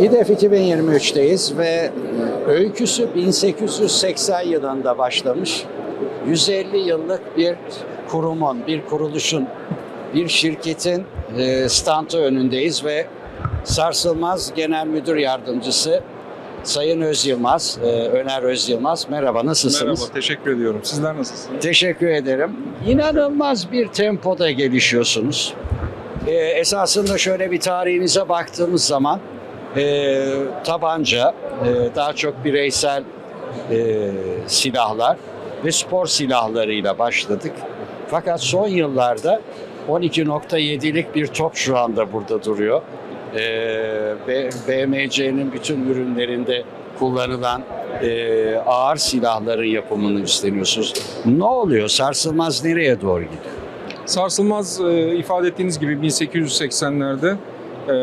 İDEF 2023'teyiz ve öyküsü 1880 yılında başlamış. 150 yıllık bir kurumun, bir kuruluşun, bir şirketin e, standı önündeyiz ve Sarsılmaz Genel Müdür Yardımcısı Sayın Öz Yılmaz, e, Öner Öz Yılmaz. Merhaba, nasılsınız? Merhaba, teşekkür ediyorum. Sizler nasılsınız? Teşekkür ederim. İnanılmaz bir tempoda gelişiyorsunuz. Ee, esasında şöyle bir tarihinize baktığımız zaman e, tabanca, e, daha çok bireysel e, silahlar ve spor silahlarıyla başladık. Fakat son yıllarda 12.7'lik bir top şu anda burada duruyor. Ee, B- BMC'nin bütün ürünlerinde kullanılan e, ağır silahların yapımını üstleniyorsunuz. Ne oluyor? Sarsılmaz nereye doğru gidiyor? Sarsılmaz e, ifade ettiğiniz gibi 1880'lerde e,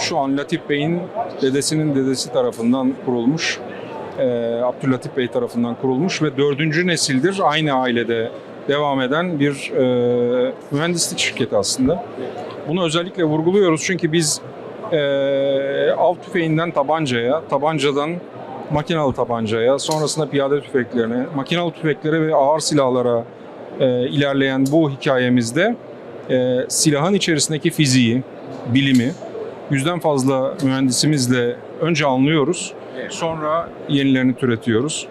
şu an Latif Bey'in dedesinin dedesi tarafından kurulmuş. E, Abdülatif Bey tarafından kurulmuş ve dördüncü nesildir aynı ailede devam eden bir e, mühendislik şirketi aslında. Bunu özellikle vurguluyoruz çünkü biz e, av tüfeğinden tabancaya, tabancadan makinalı tabancaya, sonrasında piyade tüfeklerine, makinalı tüfeklere ve ağır silahlara e, ilerleyen bu hikayemizde e, silahın içerisindeki fiziği, bilimi yüzden fazla mühendisimizle önce anlıyoruz, sonra yenilerini türetiyoruz.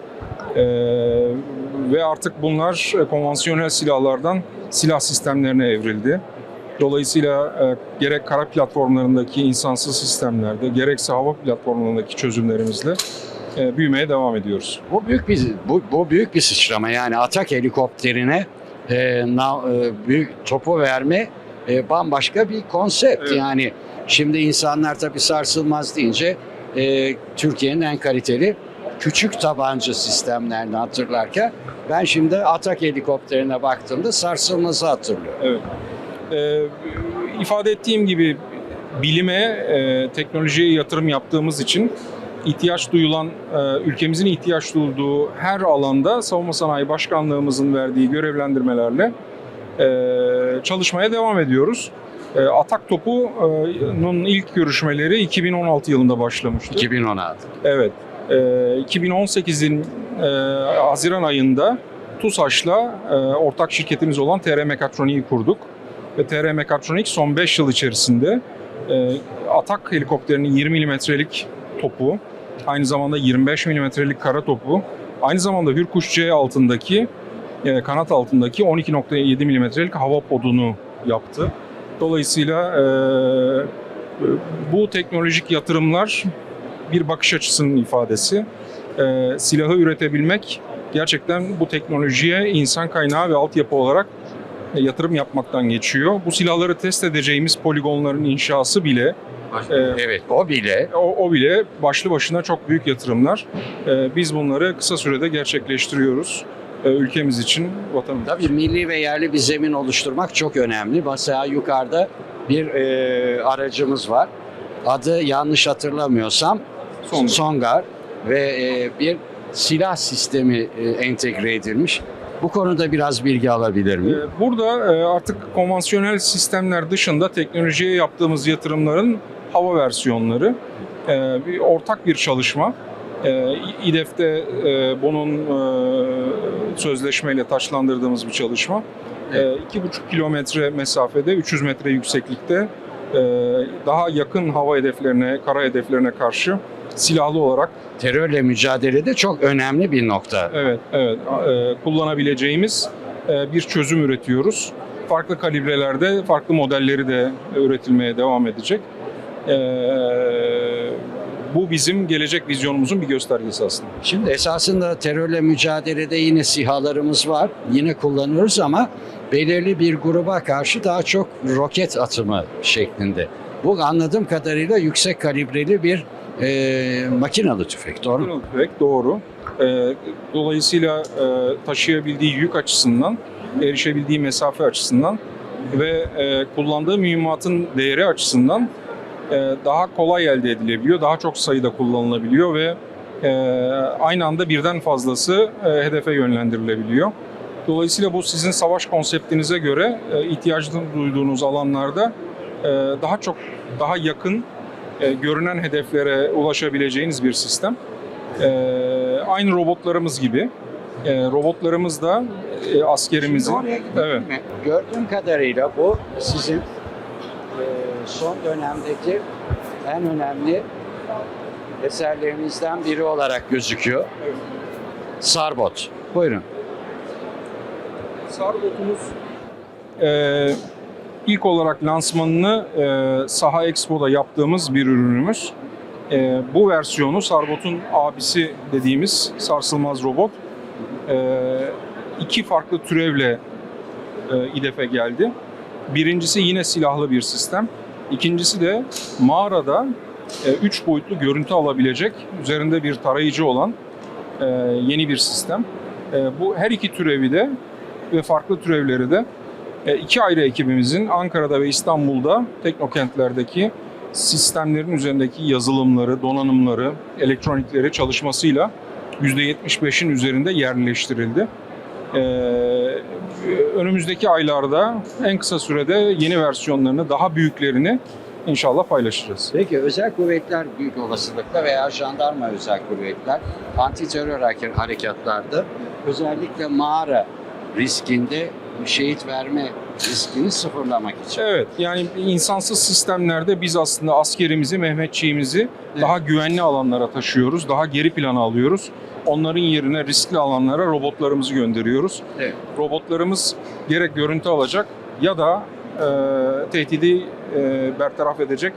E, ve artık bunlar e, konvansiyonel silahlardan silah sistemlerine evrildi. Dolayısıyla e, gerek kara platformlarındaki insansız sistemlerde, gerekse hava platformlarındaki çözümlerimizle e, büyümeye devam ediyoruz. Bu büyük bir bu, bu büyük bir sıçrama yani atak helikopterine e, na- e, büyük topu verme e, bambaşka bir konsept Evet. yani. Şimdi insanlar tabii sarsılmaz deyince e, Türkiye'nin en kaliteli küçük tabanca sistemlerini hatırlarken ben şimdi atak helikopterine baktığımda sarsılmazı hatırlıyorum. Evet. Ee, ifade ettiğim gibi bilime, e, teknolojiye yatırım yaptığımız için ihtiyaç duyulan, e, ülkemizin ihtiyaç duyduğu her alanda Savunma Sanayi Başkanlığımızın verdiği görevlendirmelerle çalışmaya devam ediyoruz. E, Atak topu'nun ilk görüşmeleri 2016 yılında başlamıştı. 2016. Evet. Ee, 2018'in e, Haziran ayında TUSAŞ'la e, ortak şirketimiz olan TR Mekatronik'i kurduk. Ve TR Mekatronik son 5 yıl içerisinde e, Atak helikopterinin 20 milimetrelik topu, aynı zamanda 25 milimetrelik kara topu, aynı zamanda Hürkuş C altındaki, e, kanat altındaki 12.7 milimetrelik hava podunu yaptı. Dolayısıyla e, bu teknolojik yatırımlar bir bakış açısının ifadesi. Silahı üretebilmek gerçekten bu teknolojiye insan kaynağı ve altyapı olarak e, yatırım yapmaktan geçiyor. Bu silahları test edeceğimiz poligonların inşası bile e, Evet o bile o, o bile başlı başına çok büyük yatırımlar. E, biz bunları kısa sürede gerçekleştiriyoruz. E, ülkemiz için, vatanımız Tabii milli ve yerli bir zemin oluşturmak çok önemli. Mesela yukarıda bir e, aracımız var. Adı yanlış hatırlamıyorsam Songar. Songar ve e, bir silah sistemi e, entegre edilmiş. Bu konuda biraz bilgi alabilir miyim? Ee, Burada e, artık konvansiyonel sistemler dışında teknolojiye yaptığımız yatırımların hava versiyonları e, bir ortak bir çalışma. E, İDEF'te e, bunun e, sözleşmeyle taçlandırdığımız bir çalışma. E, iki buçuk kilometre mesafede, 300 metre yükseklikte e, daha yakın hava hedeflerine, kara hedeflerine karşı silahlı olarak Terörle mücadelede çok önemli bir nokta. Evet, evet. Ee, kullanabileceğimiz e, bir çözüm üretiyoruz. Farklı kalibrelerde, farklı modelleri de üretilmeye devam edecek. Ee, bu bizim gelecek vizyonumuzun bir göstergesi aslında. Şimdi esasında terörle mücadelede yine sihalarımız var. Yine kullanıyoruz ama belirli bir gruba karşı daha çok roket atımı şeklinde. Bu anladığım kadarıyla yüksek kalibreli bir e, makinalı tüfek doğru mu? Tüfek doğru. Ee, dolayısıyla e, taşıyabildiği yük açısından, erişebildiği mesafe açısından ve e, kullandığı mühimmatın değeri açısından e, daha kolay elde edilebiliyor, daha çok sayıda kullanılabiliyor ve e, aynı anda birden fazlası e, hedefe yönlendirilebiliyor. Dolayısıyla bu sizin savaş konseptinize göre e, ihtiyacını duyduğunuz alanlarda daha çok, daha yakın görünen hedeflere ulaşabileceğiniz bir sistem. Aynı robotlarımız gibi. Robotlarımız da askerimizin Şimdi oraya evet. mi? Gördüğüm kadarıyla bu sizin son dönemdeki en önemli eserlerinizden biri olarak gözüküyor. Sarbot. Buyurun. Sarbotumuz e, ilk olarak lansmanını e, Saha Expo'da yaptığımız bir ürünümüz. E, bu versiyonu Sarbot'un abisi dediğimiz sarsılmaz robot e, iki farklı türevle e, İDEF'e geldi. Birincisi yine silahlı bir sistem. İkincisi de mağarada e, üç boyutlu görüntü alabilecek üzerinde bir tarayıcı olan e, yeni bir sistem. E, bu her iki türevi de ve farklı türevleri de e, iki ayrı ekibimizin Ankara'da ve İstanbul'da teknokentlerdeki sistemlerin üzerindeki yazılımları, donanımları, elektronikleri çalışmasıyla %75'in üzerinde yerleştirildi. E, önümüzdeki aylarda en kısa sürede yeni versiyonlarını, daha büyüklerini inşallah paylaşacağız. Peki özel kuvvetler büyük olasılıkla veya jandarma özel kuvvetler anti terör hare- harekatlarda özellikle mağara riskinde şehit verme riskini sıfırlamak için. Evet yani insansız sistemlerde biz aslında askerimizi, Mehmetçiğimizi Evet. daha güvenli alanlara taşıyoruz, daha geri plana alıyoruz. Onların yerine riskli alanlara robotlarımızı gönderiyoruz. Evet. Robotlarımız gerek görüntü alacak ya da e, tehdidi e, bertaraf edecek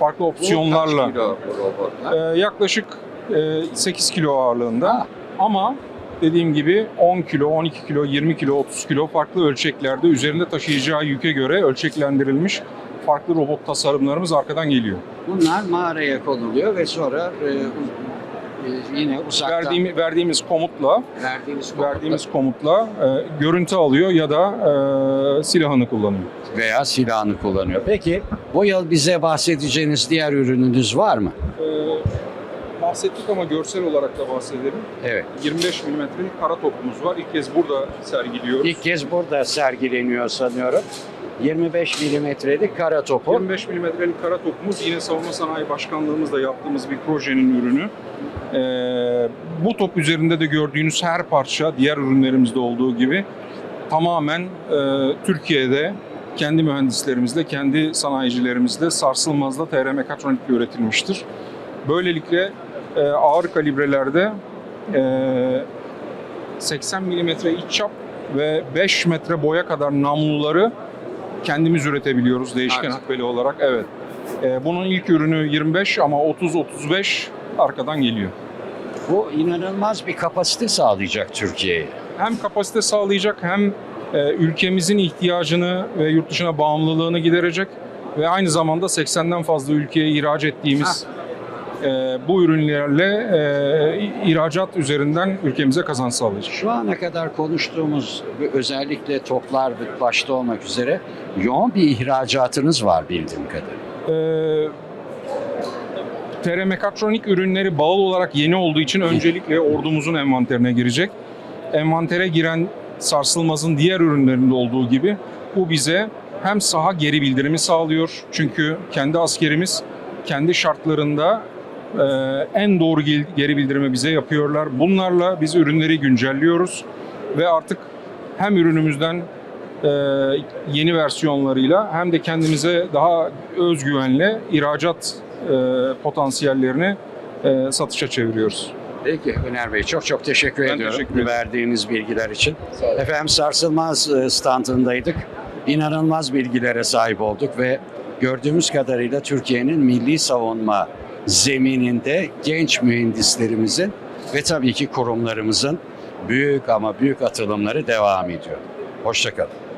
farklı Bu kaç opsiyonlarla. kilo bu robotlar? E, yaklaşık e, 8 kilo ağırlığında Ha, ama dediğim gibi 10 kilo, 12 kilo, 20 kilo, 30 kilo farklı ölçeklerde üzerinde taşıyacağı yüke göre ölçeklendirilmiş farklı robot tasarımlarımız arkadan geliyor. bunlar mağaraya konuluyor ve sonra e, e, yine uzaktan Verdiğim, verdiğimiz komutla, verdiğiniz, verdiğimiz komutla e, görüntü alıyor ya da e, silahını kullanıyor. veya silahını kullanıyor. Peki bu yıl bize bahsedeceğiniz diğer ürününüz var mı? E, bahsettik ama görsel olarak da bahsedelim. Evet. 25 milimetrelik kara topumuz var. İlk kez burada sergiliyoruz. İlk kez burada sergileniyor sanıyorum. 25 milimetrelik kara topu. 25 milimetrelik kara topumuz yine Savunma Sanayi Başkanlığımızda yaptığımız bir projenin ürünü. Ee, bu top üzerinde de gördüğünüz her parça diğer ürünlerimizde olduğu gibi tamamen e, Türkiye'de kendi mühendislerimizle, kendi sanayicilerimizle sarsılmazda TR mekatronikle üretilmiştir. Böylelikle e, ağır kalibrelerde e, 80 milimetre iç çap ve 5 metre boya kadar namluları kendimiz üretebiliyoruz değişken Evet. akbeli olarak. Evet. Ee, bunun ilk ürünü 25 ama 30-35 arkadan geliyor. Bu inanılmaz bir kapasite sağlayacak Türkiye'ye. Hem kapasite sağlayacak hem e, ülkemizin ihtiyacını ve yurt dışına bağımlılığını giderecek ve aynı zamanda 80'den fazla ülkeye ihraç ettiğimiz e, bu ürünlerle e, ihracat üzerinden ülkemize kazanç sağlayacak. Şu ana kadar konuştuğumuz özellikle toplar başta olmak üzere yoğun bir ihracatınız var bildiğim kadarıyla. Ee, TR Mekatronik ürünleri bağıl olarak yeni olduğu için öncelikle ordumuzun envanterine girecek. Envantere giren sarsılmazın diğer ürünlerinde olduğu gibi bu bize hem saha geri bildirimi sağlıyor. Çünkü kendi askerimiz kendi şartlarında e, en doğru geri bildirimi bize yapıyorlar. Bunlarla biz ürünleri güncelliyoruz ve artık hem ürünümüzden e, yeni versiyonlarıyla hem de kendimize daha özgüvenle ihracat e, potansiyellerini e, satışa çeviriyoruz. Peki Öner Bey çok çok teşekkür Ben ediyorum teşekkür ederim. verdiğiniz bilgiler için. Efendim sarsılmaz standındaydık. İnanılmaz bilgilere sahip olduk ve gördüğümüz kadarıyla Türkiye'nin milli savunma zemininde genç mühendislerimizin ve tabii ki kurumlarımızın büyük ama büyük atılımları devam ediyor. Hoşçakalın.